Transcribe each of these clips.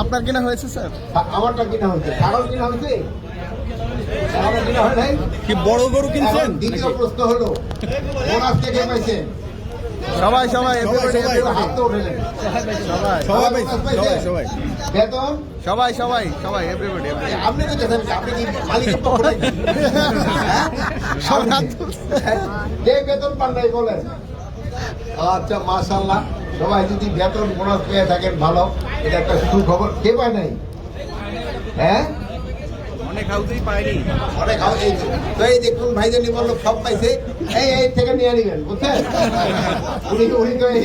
আপনার কিনা হয়েছে স্যার? আমারটা কিনা হয়েছে। ছাগল কিনা হয়েছে? হয় কি বড় গরু এখন দ্বিতীয় প্রশ্ন হলো বোনাস কে কে পাইছেন সবাই সবাই সবাই সবাই। সবাই বেতন? সবাই সবাই সবাই এভরিবডি আপনি তো দেখেন আপনি কি মালিকের পক্ষ নাকি? হ্যাঁ? কে বেতন পান নাই বলেন। আচ্ছা মাশাল্লাহ সবাই যদি বেতন বোনাস পেয়ে থাকেন ভালো এটা একটা সুখবর। কে পায় নাই? হ্যাঁ? অনেক হাউসেই পাইনি অনেক হাও- তো। এই যে ভাই জানি বলল সব পাইছে? এই এই থেকে নিয়ে নিবেন বুঝছেন? উনি উনি তো এই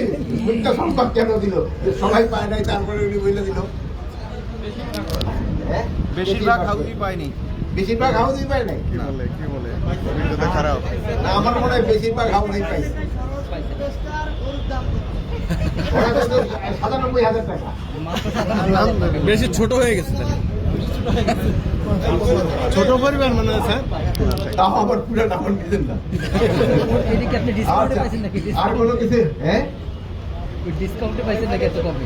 কেন দিল? সবাই পায় নাই তারপরে উনি দিল। হ্যাঁ? বেশিরভাগ হাউসই পাইনি বেশিরভাগ হাউসই পায় নাই? কি বলে কি বলে? খারাপ। আমার মনে হয় বেশিরভাগ হাউসই পাইছে। বেশি ছোট হয়ে গেছে ছোট পরিবার মানে স্যার। তাও আবার পুরো নাম্বার দিতেন না। এটা আপনি ডিসকাউন্টে আচ্ছা, পাইছেন নাকি? আর কোনো কিছু? হ্যাঁ? ডিসকাউন্টে পাইছেন নাকি এত কমে?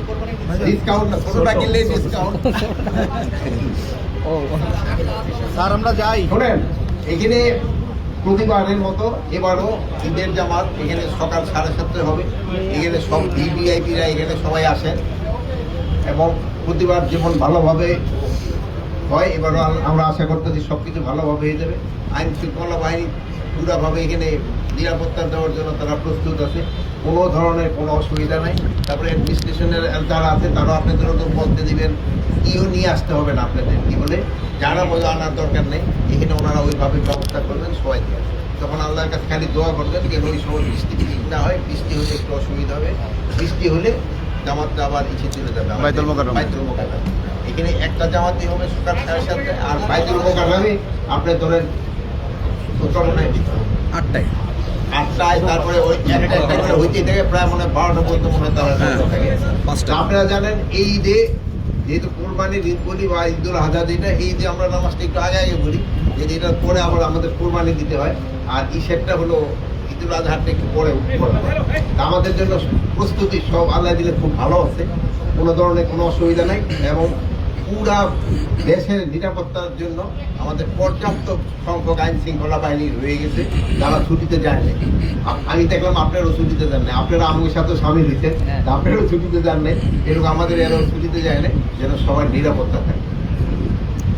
ডিসকাউন্ট না ছোটটা কিনলে ডিসকাউন্ট ও। স্যার আমরা যাই। শোনেন এখানে প্রতিবারের মতো এবারও ঈদের জামাত, এখানে সকাল সাড়ে সাতটায় হবে। এখানে সব ভিভিআইপিরা এখানে সবাই আসেন এবং প্রতিবার যেমন ভালোভাবে হয়, এবারও আমরা আশা করতেছি সব কিছু ভালোভাবে হয়ে যাবে। আইন শৃঙ্খলা বাহিনী পুরাভাবে এখানে নিরাপত্তা দেওয়ার জন্য তারা প্রস্তুত আছে। কোনো ধরনের কোনো অসুবিধা নাই। তারপরে অ্যাডমিনিস্ট্রেশনের যারা আছে তারাও আপনাদের তো বলতে দিবেন। ইও নিয়ে আসতে হবে না আপনাদের কী বলে? যারা বোঝা আনার দরকার নেই এখানে ওনারা ওইভাবে ব্যবস্থা করবেন সবাই তখন আল্লাহর কাছে খালি দোয়া করবেন কেন ওই সময় বৃষ্টি ঠিক না হয় বৃষ্টি হলে একটু অসুবিধা হবে। বৃষ্টি হলে জামাতটা আবার ইচ্ছে চলে যাবে বাইতুল মোকাররম। বাইতুল মোকাররম। এখানে একটা জামাতই হবে সকাল সাড়ে সাতটায় আর বাইতুল মোকাররমে। আপনি ধরেন আটটায়। আটটায় তারপরে ওই একটা একটা করে হইতে থাকে প্রায় মনে হয় বারোটা পর্যন্ত মনে হয় তারা হ্যাঁ, থাকে। পাঁচটা। আপনারা জানেন এই ঈদে যেহেতু কোরবানির ঈদ বলি বা ঈদুল আজহা যেটা এই ঈদে আমরা নামাজটা একটু আগে আগে বলি যে এটার পরে আবার আমাদের কোরবানি দিতে হয়। আর ঈশেরটা হলো ঈদুল আজহারটা একটু পরে আমাদের জন্য প্রস্তুতি সব আল্লাহ দিলে খুব ভালো আছে। কোনো ধরনের কোনো অসুবিধা নাই। এবং পুরা দেশের নিরাপত্তার জন্য আমাদের পর্যাপ্ত সংখ্যক আইন শৃঙ্খলা বাহিনী রয়ে গেছে যারা ছুটিতে যায় না আমি দেখলাম আপনারও ছুটিতে যান না আপনারা আমার সাথে সামিল হ্যাঁ। তা আপনারও ছুটিতে যান নাই। এরকম আমাদের এরও ছুটিতে যায় না যেন সবার নিরাপত্তা থাকে।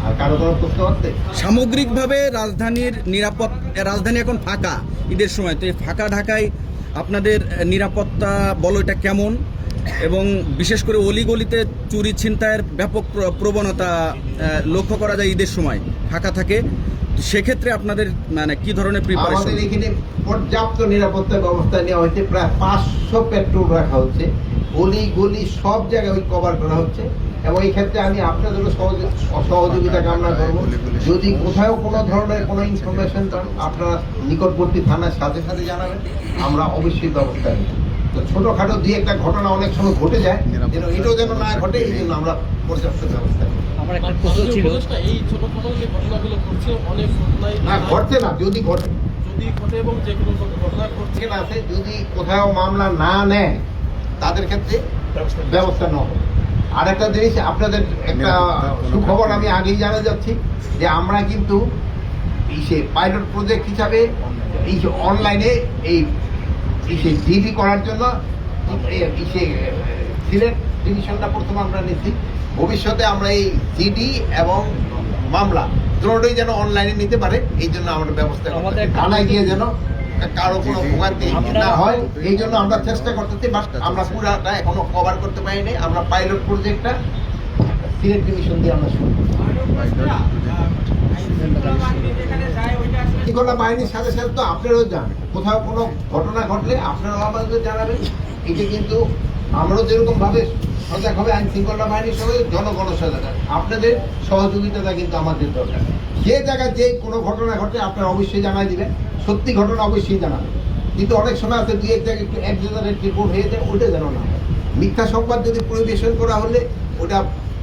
আর কারও কোনো প্রশ্ন আছে? সামগ্রিকভাবে রাজধানীর নিরাপদ রাজধানী এখন ফাঁকা ঈদের সময়। তো এই ফাঁকা ঢাকায় আপনাদের নিরাপত্তা বলো এটা কেমন? এবং বিশেষ করে অলিগলিতে চুরি ছিনতাইয়ের ব্যাপক প্র- প্রবণতা লক্ষ্য করা যায় ঈদের সময় ফাঁকা থাকে। সেক্ষেত্রে আপনাদের মানে কি ধরনের প্রিপারেশন আমাদের এখানে পর্যাপ্ত নিরাপত্তা ব্যবস্থা নেওয়া হয়েছে প্রায় পাঁচশো পেট্রোল রাখা হচ্ছে। গলি গলি সব জায়গায় ওই কভার করা হচ্ছে। এবং এই ক্ষেত্রে আমি আপনাদেরও সহযোগ- সহযোগিতা কামনা করব। যদি কোথাও কোনো ধরনের কোনো ইনফরমেশন পান আপনারা নিকটবর্তী থানার সাথে সাথে জানাবেন। আমরা অবশ্যই ব্যবস্থা নিই তো ছোটোখাটো দুই একটা ঘটনা অনেক সময় ঘটে যায় যেন এটাও যেন না ঘটে এই জন্য আমরা পর্যাপ্ত ব্যবস্থা নিই আমার একটা প্রশ্ন ছিল। এই ছোটখাটো যে ঘটনাগুলো ঘটছে অনেক ঘটনাই না ঘটছে না যদি ঘটে। যদি ঘটে এবং যে কোনো ঘটনা ঘটছে। আছে যদি কোথাও মামলা না নেয় তাদের ক্ষেত্রে ব্যবস্থা নেওয়া হবে। আর একটা জিনিস আপনাদের একটা সুখবর আমি আগেই জানা যাচ্ছি যে আমরা কিন্তু ইসে পাইলট প্রজেক্ট হিসাবে এই অনলাইনে এই ইসে ডিডি করার জন্য সিলেট ডিভিশনটা প্রথম আমরা নিচ্ছি ভবিষ্যতে আমরা এই জিডি এবং মামলা দুটোই যেন অনলাইনে নিতে পারে এই জন্য আমরা ব্যবস্থা আমাদের- থানায় গিয়ে যেন কারও কোনো ভোগান্তি না হয় এই জন্য আমরা চেষ্টা করতেছি বাট আমরা পুরাটা এখনও কভার করতে পারিনি। আমরা পাইলট প্রজেক্টটা সিলেট ডিভিশন দিয়ে আমরা শুরু করছি। শৃঙ্খলা বাহিনীর সাথে সাথে তো আপনারাও যান কোথাও কোনো ঘটনা ঘটলে আপনারাও আমাদের জানাবেন। এটি কিন্তু আমরাও যেরকম ভাবে সজাগ হবে আইন শৃঙ্খলা বাহিনীর সঙ্গে জনগণ সজাগ আপনাদের সহযোগিতাটা কিন্তু আমাদের দরকার। যে জায়গায় যে কোনো ঘটনা ঘটে আপনারা অবশ্যই জানাই দিবেন। সত্যি ঘটনা অবশ্যই জানাবেন। কিন্তু অনেক সময় আছে, দুই এক জায়গায় একটু একজনের রিপোর্ট হয়ে যায় ওটা যেন না মিথ্যা সংবাদ যদি পরিবেশন করা হলে ওটা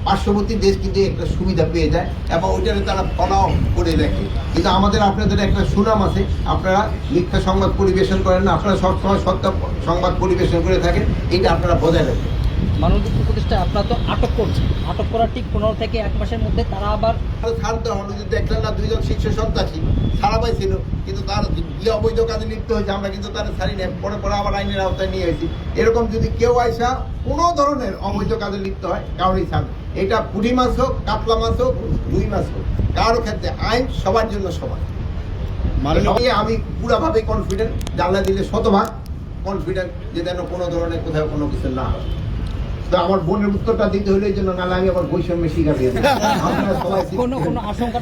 পার্শ্ববর্তী দেশ কিন্তু একটা সুবিধা পেয়ে যায় এবং ওইটাকে তারা ফলাও করে রাখে। কিন্তু আমাদের আপনাদের একটা সুনাম আছে, আপনারা মিথ্যা সংবাদ পরিবেশন করেন না, আপনারা সবসময় সত্য সংবাদ পরিবেশন করে থাকেন, এটা আপনারা বজায় রাখবেন মানবাধিকার উপদেষ্টা আপনারা তো আটক করছেন। আটক করার ঠিক পনেরো থেকে এক মাসের মধ্যে তারা আবার শান্ত হন যদি দেখলেন না দুইজন শীর্ষ সন্ত্রাসী সারা পাইছিল কিন্তু তার যে অবৈধ কাজে লিপ্ত হয়েছে আমরা কিন্তু তার ছাড়ি নেই। পরে পরে আবার আইনের আওতায় নিয়ে এসেছি। এরকম যদি কেউ আইসা কোনো ধরনের অবৈধ কাজে লিপ্ত হয় কারোরই ছাড় এটা পুঁটি মাছ হোক কাতলা মাছ হোক রুই মাছ হোক। কারও ক্ষেত্রে আইন সবার জন্য সমান। সবই আমি পুরাভাবে কনফিডেন্ট জানলা দিলে শতভাগ কনফিডেন্ট যে যেন কোনো ধরনের কোথাও কোনো কিছু না হয়। তো আমার বোনের উত্তরটা দিতে হলে এই জন্য নাহলে আমি আবার বৈষম্যের শিকার হয়ে যাব। কোনো আশঙ্কা